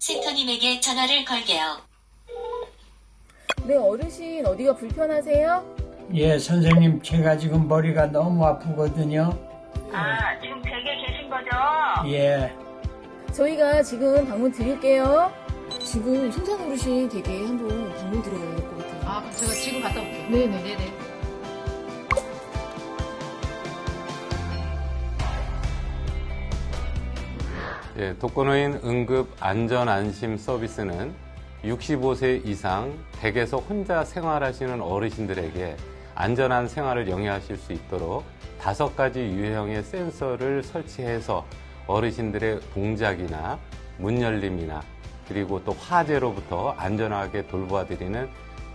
선생님에게 전화를 걸게요. 네, 어르신 어디가 불편하세요? 예, 선생님, 제가 지금 머리가 너무 아프거든요. 아, 지금 댁에 계신 거죠? 예, 저희가 지금 방문 드릴게요. 지금 손상 어르신 댁에 한번 방문 들어가야 될 것 같아요. 아, 그럼 제가 지금 갔다 올게요. 네네. 네네. 예, 독거노인 응급 안전 안심 서비스는 65세 이상 댁에서 혼자 생활하시는 어르신들에게 안전한 생활을 영위하실 수 있도록 다섯 가지 유형의 센서를 설치해서 어르신들의 동작이나 문 열림이나 그리고 또 화재로부터 안전하게 돌보아드리는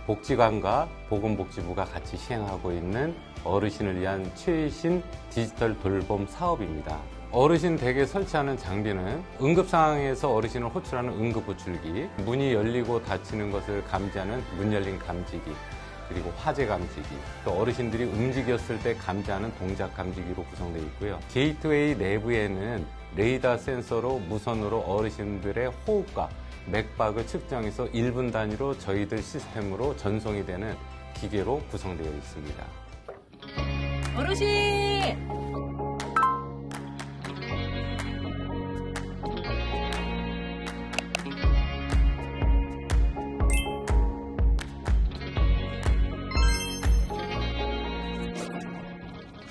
복지관과 보건복지부가 같이 시행하고 있는 어르신을 위한 최신 디지털 돌봄 사업입니다. 어르신 댁에 설치하는 장비는 응급 상황에서 어르신을 호출하는 응급 호출기, 문이 열리고 닫히는 것을 감지하는 문 열림 감지기, 그리고 화재 감지기, 또 어르신들이 움직였을 때 감지하는 동작 감지기로 구성되어 있고요. 게이트웨이 내부에는 레이더 센서로 무선으로 어르신들의 호흡과 맥박을 측정해서 1분 단위로 저희들 시스템으로 전송이 되는 기계로 구성되어 있습니다. 어르신!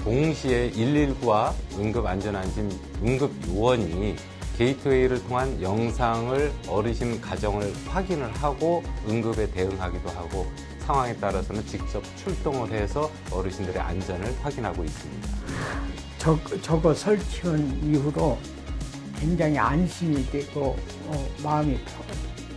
동시에 119와 응급안전안심 응급요원이 게이트웨이를 통한 영상을 어르신 가정을 확인을 하고 응급에 대응하기도 하고 상황에 따라서는 직접 출동을 해서 어르신들의 안전을 확인하고 있습니다. 저, 저거 설치한 이후로 굉장히 안심이 되고, 어, 마음이 평,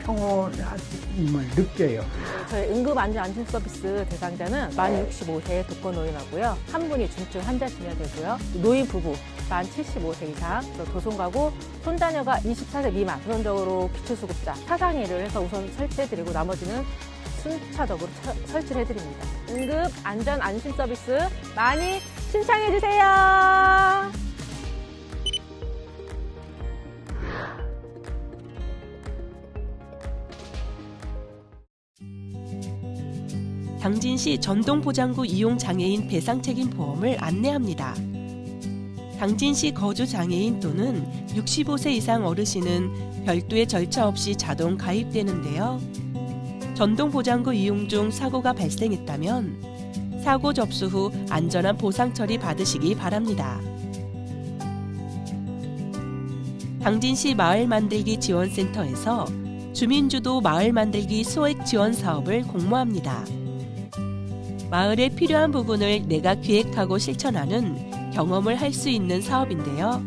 평온함을 느껴요. 저희 응급안전 안심 서비스 대상자는 만 65세 독거노인하고요. 한 분이 중증 환자시면 되고요. 노인 부부 만 75세 이상, 또 도손가구, 손자녀가 24세 미만, 우선적으로 기초수급자, 사상일을 해서 우선 설치해드리고 나머지는 순차적으로 처- 설치를 해드립니다. 응급 안전 안심 서비스 많이 신청해주세요. 당진시 전동포장구 이용 장애인 배상 책임 보험을 안내합니다. 당진시 거주 장애인 또는 65세 이상 어르신은 별도의 절차 없이 자동 가입되는데요. 전동포장구 이용 중 사고가 발생했다면 사고 접수 후 안전한 보상 처리 받으시기 바랍니다. 당진시 마을 만들기 지원센터에서 주민주도 마을 만들기 소액 지원 사업을 공모합니다. 마을에 필요한 부분을 내가 기획하고 실천하는 경험을 할 수 있는 사업인데요.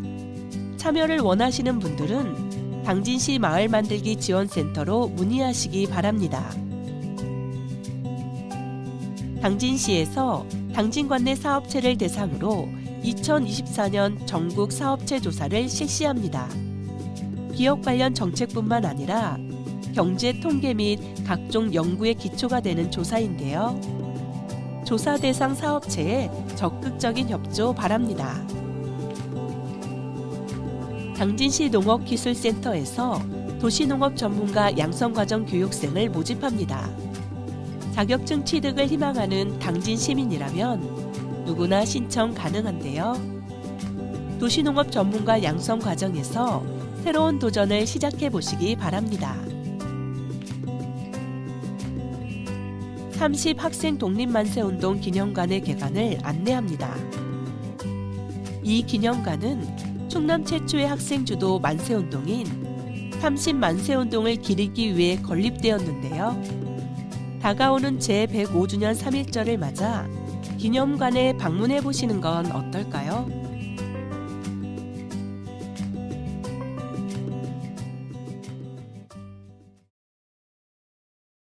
참여를 원하시는 분들은 당진시 마을 만들기 지원센터로 문의하시기 바랍니다. 당진시에서 당진관내 사업체를 대상으로 2024년 전국 사업체 조사를 실시합니다. 기업 관련 정책뿐만 아니라 경제 통계 및 각종 연구의 기초가 되는 조사인데요. 조사 대상 사업체에 적극적인 협조 바랍니다. 당진시 농업기술센터에서 도시농업 전문가 양성과정 교육생을 모집합니다. 자격증 취득을 희망하는 당진 시민이라면 누구나 신청 가능한데요. 도시농업 전문가 양성 과정에서 새로운 도전을 시작해 보시기 바랍니다. 30 학생 독립만세운동 기념관의 개관을 안내합니다. 이 기념관은 충남 최초의 학생 주도 만세운동인 30 만세운동을 기리기 위해 건립되었는데요. 다가오는 제105주년 3.1절을 맞아 기념관에 방문해 보시는 건 어떨까요?